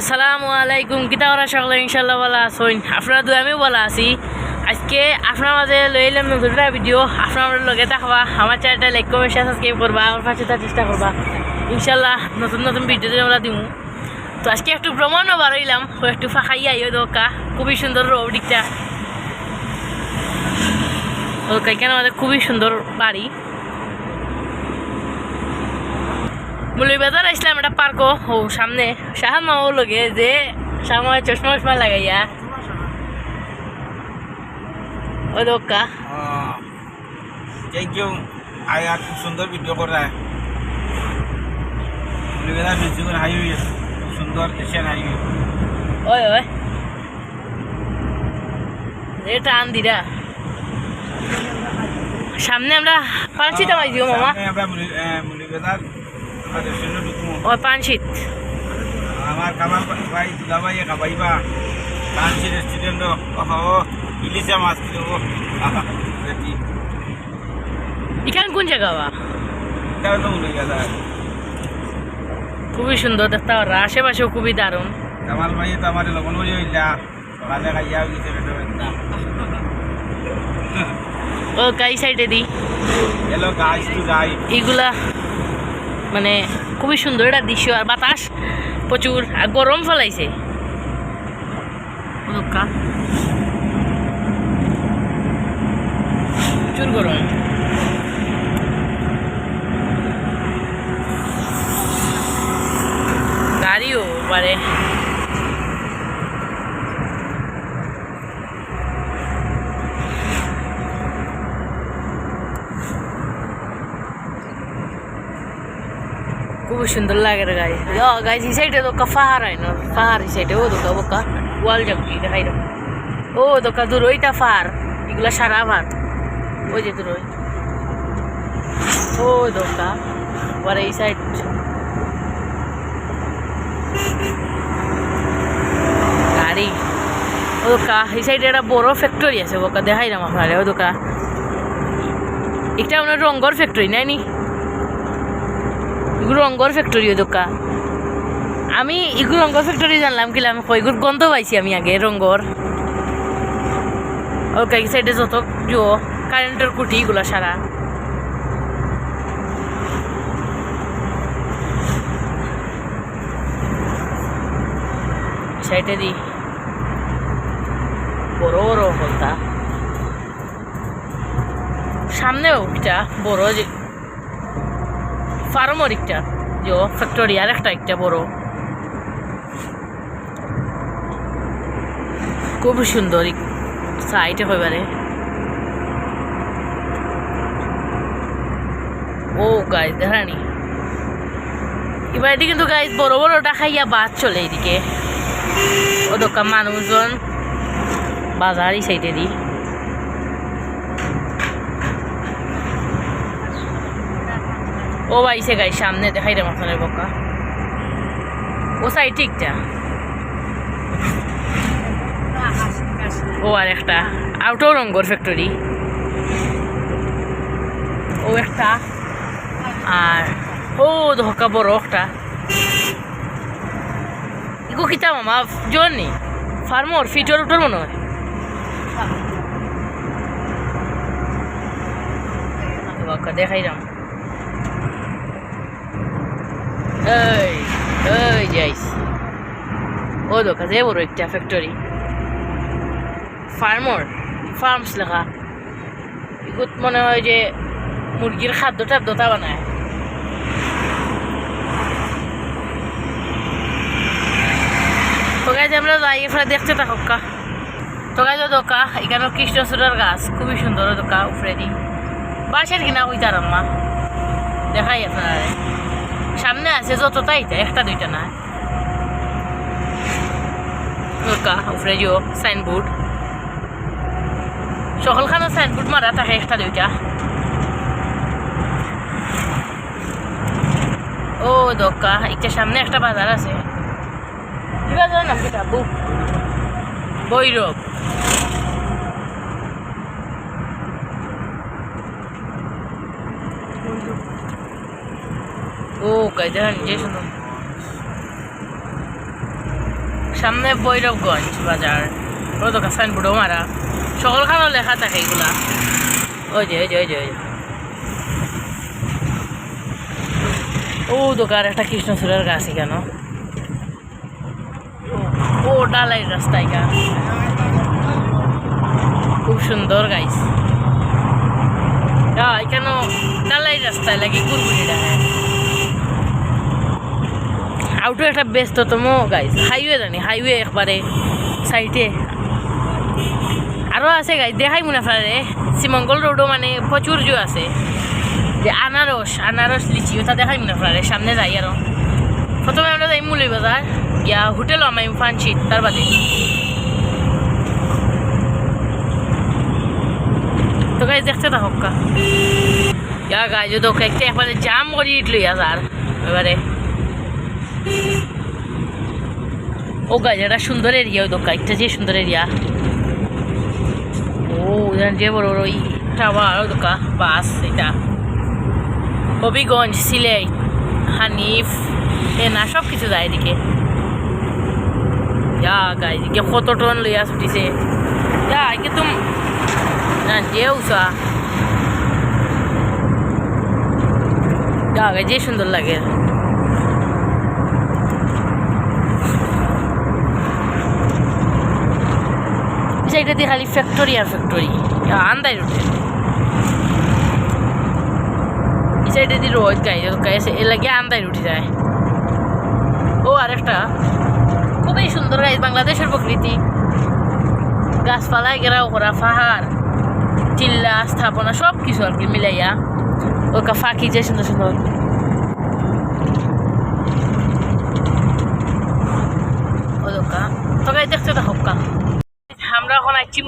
আসসালামু আলাইকুম। কিতা ওরা সকলে? ইনশাল্লাহ বলা আছেন। আপনারা দু আমিও বলা আছি। আজকে আপনার মাঝে লই এলাম নতুন ভিডিও আপনার লগে থাকবা। আমার চ্যানেলটা লাইক কমেন্ট সাবস্ক্রাইব করবা। আমার পাশে থাকার চেষ্টা করবা। ইনশাল্লাহ নতুন নতুন ভিডিও আমরা দিব তো আজকে একটু ভ্রমণও বার হইলাম। ও একটু ফাঁকাই আইও দোকা। খুবই সুন্দর রোড দিকটা। ওকা এখানে আমাদের খুবই সুন্দর বাড়ি। মুলিবাজার আসলাম একটা পার্ক ও। সামনে। সাহামা ও লগে যে সামনে চশমা চশমা লাগাইয়া ও দোকা থ্যাংক ইউ আয়া খুব সুন্দর ভিডিও করা মুলিবেলা মিউজিকের হাইওয়ে সুন্দর এশিয়ান হাইওয়ে ওই ওই। এটা আন্দিরা সামনে আমরা পানশিত মাই দিও মামা। আমরা মুলিবেলার ঢুকবো পানশিত আমার কামাল ভাই দুলাভাই খাবাইবা কাঞ্চি রেস্টুরেন্ট ওহ ইলিশা মাছ এখানে কোন জায়গা বা খুবই সুন্দর দেখতে পারা আশেপাশেও খুবই দারুণ কামাল ভাই তো আমার লগন হয়ে হইলা সকালে খাইয়া গেছে ও কাই সাইডে দি হ্যালো গাইস টু এইগুলা মানে খুবই সুন্দর এটা দৃশ্য আর বাতাস প্রচুর, আর গরম ফলাইছে। প্রচুর গরম। গাড়িও পারে খুব সুন্দর লাগে রে গাই। ও গাইস এই সাইডে তো পাহাড় হয় না। পাহাড় এই সাইডে ও দোকা, বোকা। ওয়াল জঙ্গি দেখাই দাও ও, দোকা দূর, ওইটা পাহাড় এগুলা সারা পাহাড় ওই যে দূর, ওই। ও, দোকা। আবার এই সাইড গাড়ি। ও, দোকা, এই সাইডে একটা বড় ফ্যাক্টরি আছে, বোকা। দেখাই দাম আপনারে ও দোকা। এটা আপনার রঙ্গর ফ্যাক্টরি নাই নি? রঙ্গর ফ্যাক্টরি দোকা। আমি এগুলো রঙ্গর ফ্যাক্টরি জানলাম কি আমি কইগুর গন্ধ পাইছি আমি আগে, রঙ্গর। ওকে সাইডে যত জো কারেন্টের কুটি এগুলো সারা। সাইডে দি। বড় বড় হলতা। সামনেও একটা বড় ফার্মর একটা, যে ফ্যাক্টরি আর একটা একটা বড়। খুব সুন্দর সাইটে হইবারে। ও গাইজ দেখানি এবার এদিকে কিন্তু গাইজ বড় বড়টা খাইয়া বাদ চলে এদিকে। ও দোকান মানুষজন বাজার এই সাইডে দিই ও বাইছে গাই সামনে দেখাই রে মাথানের বকা। ও সাই ঠিকটা ও আর একটা আউটো রঙ্গর ফ্যাক্টরি ও একটা, আর ও ধোকা বড় একটা। ইগো কিতা মামা জোর নি? ফার্মর ফিটর উঠর মনে হয়। বকা এই এই যাইস ও দোকা যে বড় একটা ফ্যাক্টরি ফার্মর ফার্মস লেখা এগুত মনে হয় যে মুরগির খাদ্য টাদ্যটা বানায় তো গাছ আমরা যাই এফরা দেখতে থাকা তো গাছ দোকা, এখানে কৃষ্ণচূড়ার গাছ, খুবই সুন্দর দোকা, উপরে দি। বাসের কিনা ওই তার আম্মা। দেখাই আপনারা। সামনে আছে যতটা এটা একটা, দুইটা না। নৌকা, উপরে যো সাইনবোর্ড সকলখানে সাইনবোর্ড মারা থাকে একটা, দুইটা। ও, দোকা, একটা সামনে একটা বাজার আছে। কি বাজার নাম কিটা বৈরব। ও নিজে শুনুন সামনে বৈরবগঞ্জ বাজার। ও দোকান সাইনবোর্ডও মারা। সকলখানও লেখা থাকে এগুলা ওই যে ওই যে ওই যে ওই যে। ও, দোকান একটা কৃষ্ণচূড়ার গাছ কেন ও ডালাই রাস্তায় গা। খুব সুন্দর গাইস এখানে ডালাই রাস্তায় লাগে কুরকুরিটা হ্যাঁ আউটো একটা ব্যস্ততম গাইজ হাইওয়ে জানি হাইওয়ে একবারে সাইডে আরও আছে গাইজ দেখাই মনে পারে শ্রীমঙ্গল রোডও মানে প্রচুর জো আছে। যে আনারস আনারস, লিচি, ওটা দেখাই মনে পারে সামনে যাই আরও। প্রথমে আমরা যাই মুলি বাজার। ইয়া হোটেল আমি ফানছি, তার বাদে। তো গাইজ দেখতে থাকুক ইয়া গাইজ তো একটা একবারে জাম করি ইটলি আর এবারে। ও গাছ এটা সুন্দর এরিয়া ওই দোকান একটা যে সুন্দর এরিয়া ও যে বড় বড় ওই টাওয়ার ওই দোকান, বাস এটা। হবিগঞ্জ, সিলেট, হানিফ, এনা সব কিছু যায় এদিকে। যা গাই এদিকে কত টন লইয়া ছুটিছে। যা, একে তুম না, যে উষা যা গাই যে সুন্দর লাগে সাইডে দিয়ে খালি ফ্যাক্টরি আর ফ্যাক্টরি আন্দাই রুটে এই সাইডে দিয়ে রোদ গাই গাই এ লাগে আন্দাই রুটে যায়। ও আরেকটা খুবই সুন্দর গাই বাংলাদেশের প্রকৃতি। গাছপালায় ঘেরাও করা পাহাড় চিল্লা স্থাপনা সব কিছু আর কি মিলাইয়া। ওকা ফাঁকি যে সুন্দর সুন্দর ও দোকা তো গাই দেখতে তো হক্কা আমরা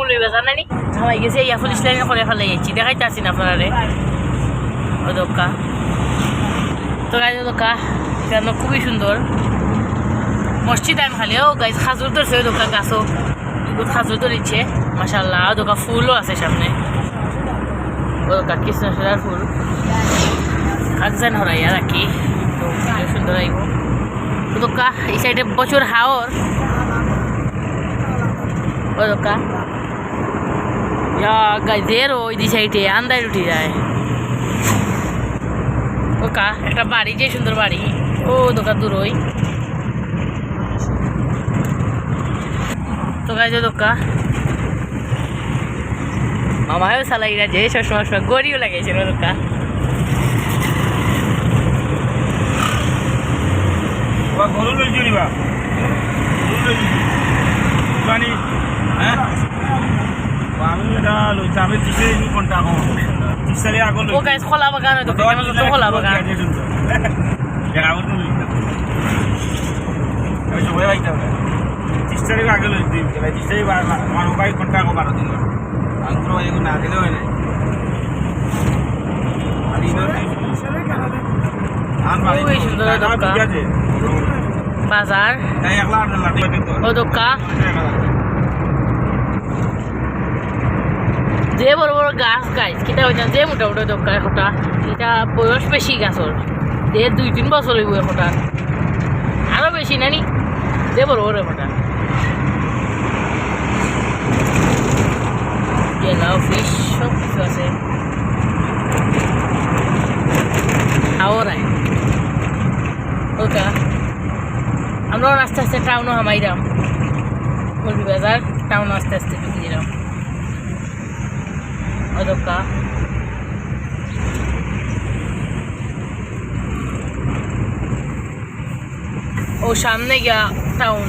মুলুই বাজার নানি হামাই গেছে ইয়া পুলিশ লাইনে করে ফেলে যাচ্ছি দেখাইতে আসি না আপনারা ও দোকা তো গাই দোকা এখানে খুবই সুন্দর। মসজিদ আমি খালি। ও গাইজ খাজুর ধরছে, ওই দোকান গাছও এগুলো খাজুর ধরেছে। মাসাল্লাহ ও দোকা ফুলও আছে সামনে। ও দোকা কৃষ্ণচূড়ার ফুল। আগজান হরাইয়া রাখি তো সুন্দর আইব। ও দোকা এই সাইডে প্রচুর হাওর। ও দোকা ওই দি যায়। ওকা, একটা বাড়ি, যে সুন্দর বাড়ি। ও, দোকান দূর ওই। তো সালাইরা যে, সবসময় সময় গড়িও লাগাইছে ও দোকা গরু লই মানে হ্যাঁ বা আমি এটা লইছি আমি দিছে নি কোনটা কম তিসারে আগল ও গাইজ খোলা বাগান ওই দোকান তো খোলা বাগান। দেখাবো তুমি আমি সবাই বাইতে হবে। তিরিশ তারিখ আগে লই দিই। ভাই তিরিশ তারিখ আমার মোবাইল কোনটা কো বারো দিন। আঙ্গুর ভাই না দিলে হয় না। আর ইনো আন ভাই খুবই সুন্দর দোকান। বাজার। তাই একলা আর লাটি তো। ও দোকা। যে বড় বড় গাছ গাছ কিতা হইতাম যে মোটা মোটা দোকান এখটা, এটা বয়স বেশি গাছর যে দুই তিন বছর হইব এখটা। আরও বেশি নানি? যে বড় বড় এখটা। গেলাও সব কিছু আছে। হাওড়ায় ওকা। আমরা আস্তে আস্তে টাউনও হামাইরাম মুরগি বাজার টাউন আস্তে আস্তে ঢুকে দিলাম। অদকা ও সামনে গিয়া টাউন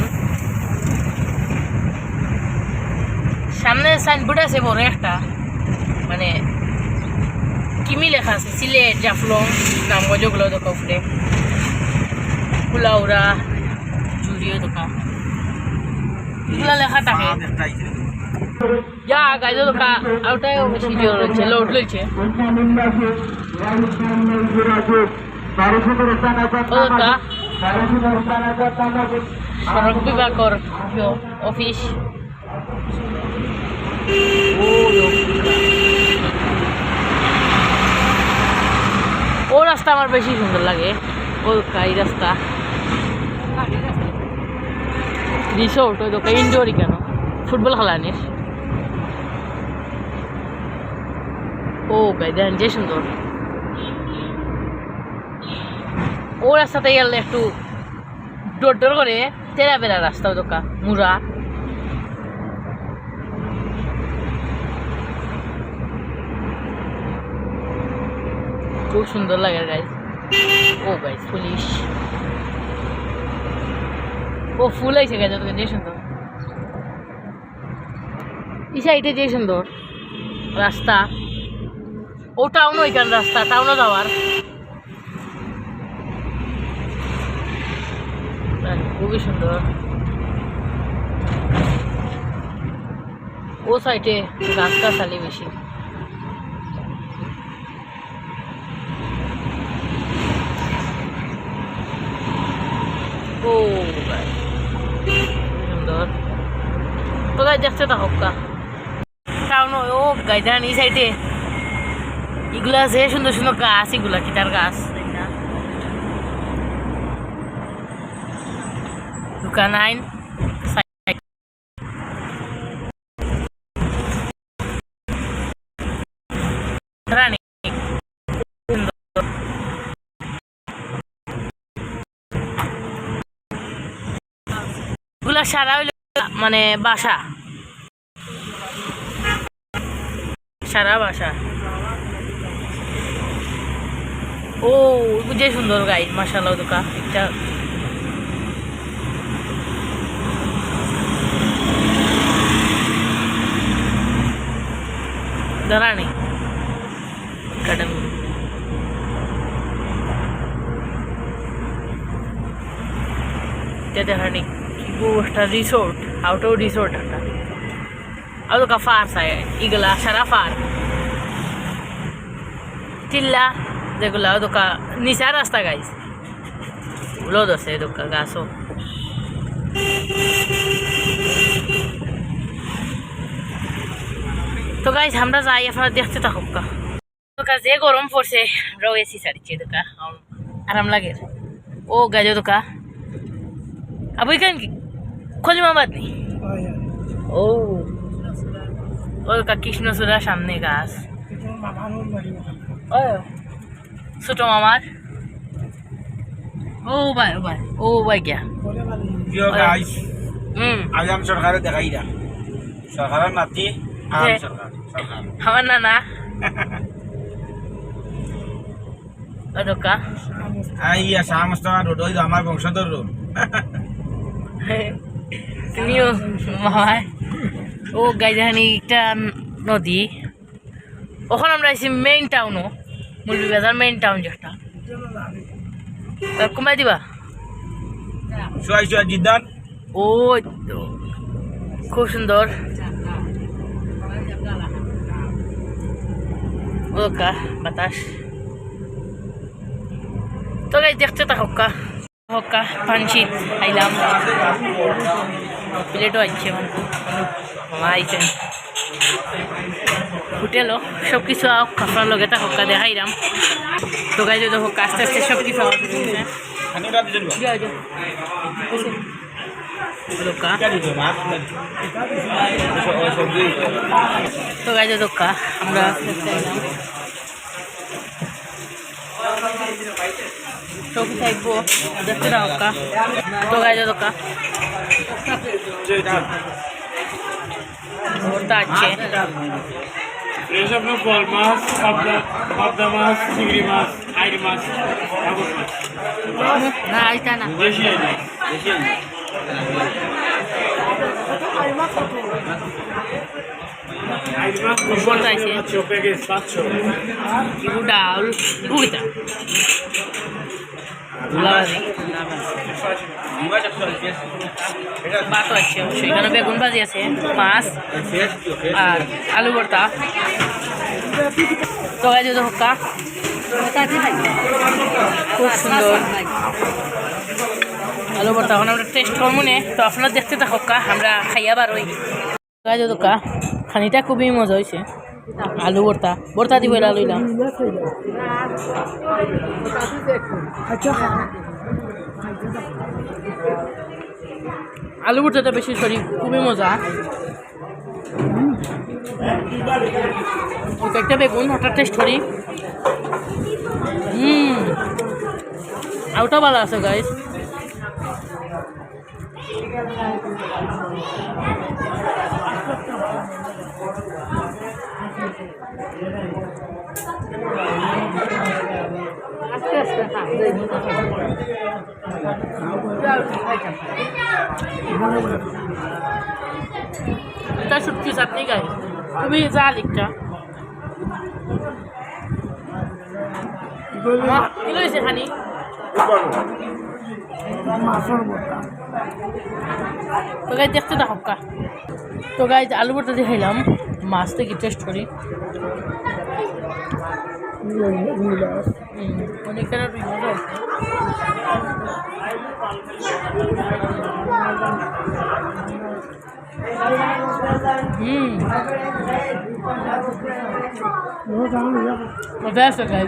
সামনে সাইনবোর্ড আছে বড় একটা। মানে কিমি লেখা আছে, সিলেট, জাফলং নামগজগুলো দোকা উপরে। কুলাউরা জুড়িও দোকা এগুলা লেখা থাকে। অফিস ও রাস্তা আমার বেশি সুন্দর লাগে। ও এই রাস্তা। রিসোর্ট ওই দোকান ইনডোরই কেন? ফুটবল খেলানির ও গাই দেখেন, যে সুন্দর। ও রাস্তাতে গেলে একটু ডোর ডোর করে তেরা বেড়া রাস্তা দোকা মুরা খুব সুন্দর লাগে গাইজ ও গাইজ পুলিশ। ও ফুল আইছে গাইজ তোকে যে সুন্দর। এই সাইডে যে সুন্দর রাস্তা। ও টাউন ওইখান রাস্তা টাউনও যাওয়ার। খুবই সুন্দর। ও সাইডে গাছ গাছালি বেশি। ও সুন্দর। তো দেখতে তা হোক ও গাই দেন এই সাইডে। এগুলা যে সুন্দর সুন্দর গাছ, এগুলা কিতার গাছ দোকান আইন সারা হইল মানে বাসা। সারা বাসা ও যে সুন্দর গাই মাসাল্লাহ দোকা একটা দাঁড়ানি একাডেমি त्या ठिकाणी गोष्ट रिसोर्ट आउटडोर रिसोर्ट आता अल गफार इगला शराफार चिल्ला देखला का निशा रास्ता गाइस लो दो से का गासो तो गाइस हमरा जाय अपना देखते तक का तो का जे गरम फोर्स है रो एसी सारी चीज़ का हम आराम लगे ओ गजो तो का अब ये कहीं खोल नहीं ओ. ও কা কৃষ্ণচূড়া সামনে গাছ। ও ছোট মামার। ও ভাই ও ভাই ও ভাই গিয়া। আজাম সরকারে দেখাই না। সরকারের নাতি আমার রোড ওই বংশধর রোড। তুমিও মামা ও গাইজাহানি একটা নদী। ওখানে আমরা আছি মেইন টাউনও মুরবি বাজার মেইন টাউন যেটা। কমাই দিবা? শুয়াই শুয়াই জিদ্দান। ও। খুব সুন্দর। ওকা বাতাস। তো গাই দেখতে তা হক্কা হক্কা পানশিত আইলাম। প্লেটও আছে মামা আইছেন হোটেলও সব কিছু আপনার লগে তা হক্কা দেখাইলাম তো গাই যদি হক্কা আস্তে আস্তে সব কিছু তো দোকা আমরা চৌকি থাকব দেখতে না দোকা তো দোকা ওটা আছে। আপনার বল মাছ পাবদা পাবদা মাছ চিংড়ি মাছ মাছ মাছ। না আইতা না। আছে। পাঁচশো বেগুন ভাজি আছে, মাছ আর আলু ভর্তা। গাইজ দোকা খুব সুন্দর। আলু ভর্তা, এখন আমরা টেস্ট করব নে। তো আপনারা দেখতে থাকা আমরা খাইয়া বার হই গাইজ দোকা খানিটা খুবই মজা হয়েছে। আলু ভর্তা ভর্তা দিব আলু লইলাম আলু ভুট্টাটা বেশি সরি খুবই মজা। একটা বেগুন ওটা টেস্ট করি হুম। আর ওটা ভালো আছে গাইস এটা শুটকি চাটনি গাই খুবই জাল একটা মা, কি লইছে খানি তো গাই দেখতে দেখো কা তো গাই আলু ভর্তা দিয়ে খাইলাম মাছ থেকে টেস্ট করি হুম, অনেকখানে রুই মাছ আছে। হুম মজা আছে গাই